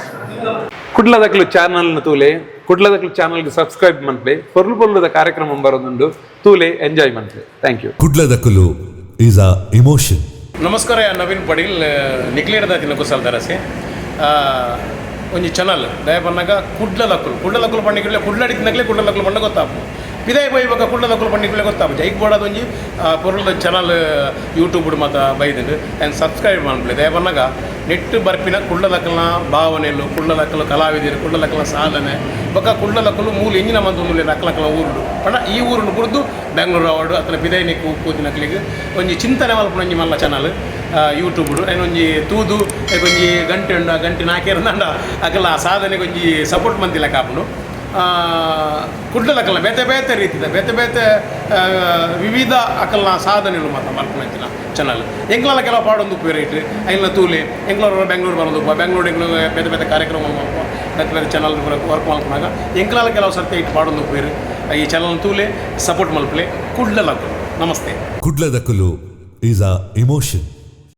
ಕುಡ್ಲದಕ್ಲು ಚಾನಲ್ ತೂಲೆ ಕುಡ್ಲದಕ್ಲು ಚಾನಲ್ಗೆ ಸಬ್ಸ್ಕ್ರೈಬ್ ಮಂತ್ಲೆ ಪೊರ್ಲು ಪೊರ್ಲದ ಕಾರ್ಯಕ್ರಮ ಬರೋದುಂಡು ತೂಲೆ ಎಂಜಾಯ್ ಮಂತ್ಲೆ ಥ್ಯಾಂಕ್ ಯು ಕುಡ್ಲದಕಲು ಈಸ್ ಅ ಇಮೋಷನ್. ನಮಸ್ಕಾರ ನವೀನ್ ಪಡೀಲ್ ನಿಕ್ಲೇಡದ ತಿನ್ನಕು ದರಸೆ. ಒಂಜಿ ಚಾನಲ್ ದಯ ಬನ್ನಾಗ ಕುಡ್ಲ ಲಕ್ಕುಲು ಕುಡ್ಲ ಲಕ್ಕುಲು ಪಂಡಿಗೆ ಕುಡ್ಲಡಿ ತಿನ್ನಕ್ಲೆ ಕುಡ್ಲ ಲಕ್ಕುಲು ಪಂಡ ಗೊತ್ತಾಪು ಪಿದಾಯ ಬೈ, ಇವಾಗ ಕುಡ್ಲ ಲಕ್ಕುಲು ಪಂಡಿಗೆ ಗೊತ್ತಾಗುತ್ತೆ. ಜೈಕ್ ಬೋರ್ಡ್ ಒಂಜಿ ಪೊರುಳ ಚಾನಲ್ ಯೂಟ್ಯೂಬ್ ಮಾತ ಬೈದಿಂಡು ಆ್ಯಂಡ್ ಸಬ್ಸ್ಕ್ರೈಬ್ ಮಾಡ್ಬಿಡಿ ದಯ ಬನ್ನಾಗ ನೆಟ್ಟು ಬರ್ಪಿನ ಕುಡ್ಲ ಲಕ್ಕಲ್ನ ಭಾವನೆಲು ಕುಡ್ಲ ಲಕ್ಕಲು ಕಲಾವಿದರು ಕುಡ್ಲ ಸಾಧನೆ. ಬೊಕ್ಕ ಕುಡ್ಲ ಲಕ್ಕಲು ಮೂಲ ಎಂಜಿನ ಮೂಲ ನಕ್ಕಲಕ್ಕಲ ಊರುಡು. ಪಂಡ ಈ ಊರುಡು ಕುಡ್ದು ಬೆಂಗಳೂರು ಅವಾರ್ಡು ಅತನ ಪಿದೈನಿಕ್ಕು ಕೂತಿನಕ್ಲಿಗೆ ಒಂಜಿ ಚಿಂತನೆ ಮಲ್ಪ ಒಂಜಿ ಮಲ್ಲ ಚಾನಲ್ ಯೂಟ್ಯೂಬ್ ಆ್ಯಂಡ್ ಒಂಜಿ ತೂದು ಒಂಜಿ ಗಂಟೆ ಉಂಡ, ಗಂಟೆ ನಾಕೇರು ನಂಡ ಅಕಲ್ಲ ಆ ಸಾಧನೆಗೆ ಒಂಜಿ ಸಪೋರ್ಟ್ ಮಂತಿಲ್ಲ ಕಾಪುನು ಕುಡ್ಲಕ್ಕಲ್ಲ ಬೇತೆ ಬೇತೆ ರೀತಿದ, ಬೇತೆ ಬೇತೆ ವಿವಿಧ ಅಕಲ್ನ ಸಾಧನೆಗಳು ಮಾತ್ರ ಮಲ್ಪನಂಚಿನ ಚಾನಲ್ ಎಂಗ್ಲಲ್ಲ ಕೆಲವು ಪಾಡೊಂದು ಉಪಯೋಗ ಅಲ್ಲಿನ ತೂಲೆ ಎಂಗ್ಳೂರು ಬೆಂಗಳೂರು ಬರೋದು, ಬೆಂಗಳೂರು ಎಂಗ್ಳೂರು ಬೇತೆ ಬೇತೆ ಕಾರ್ಯಕ್ರಮ ಬೇತೆ ಬೇತೆ ಚಾನಲ್ ವರ್ಕ್ ಮಾಡ್ಕೊಂಡಾಗ ಎಂಗ್ಲಲ್ಲ ಕೆಲವು ಸರ್ತಿ ಇಟ್ಟು ಪಾಡೊಂದು ಉಪಯೋಗ ಈ ಚಾನಲ್ ತೂಲೆ ಸಪೋರ್ಟ್ ಮಲ್ಪಲೆ ಕುಡ್ಲಲ್ಲ ನಮಸ್ತೆ. ಕುಡ್ಲದಕಲು ಈಸ್ ಅ ಇಮೋಷನ್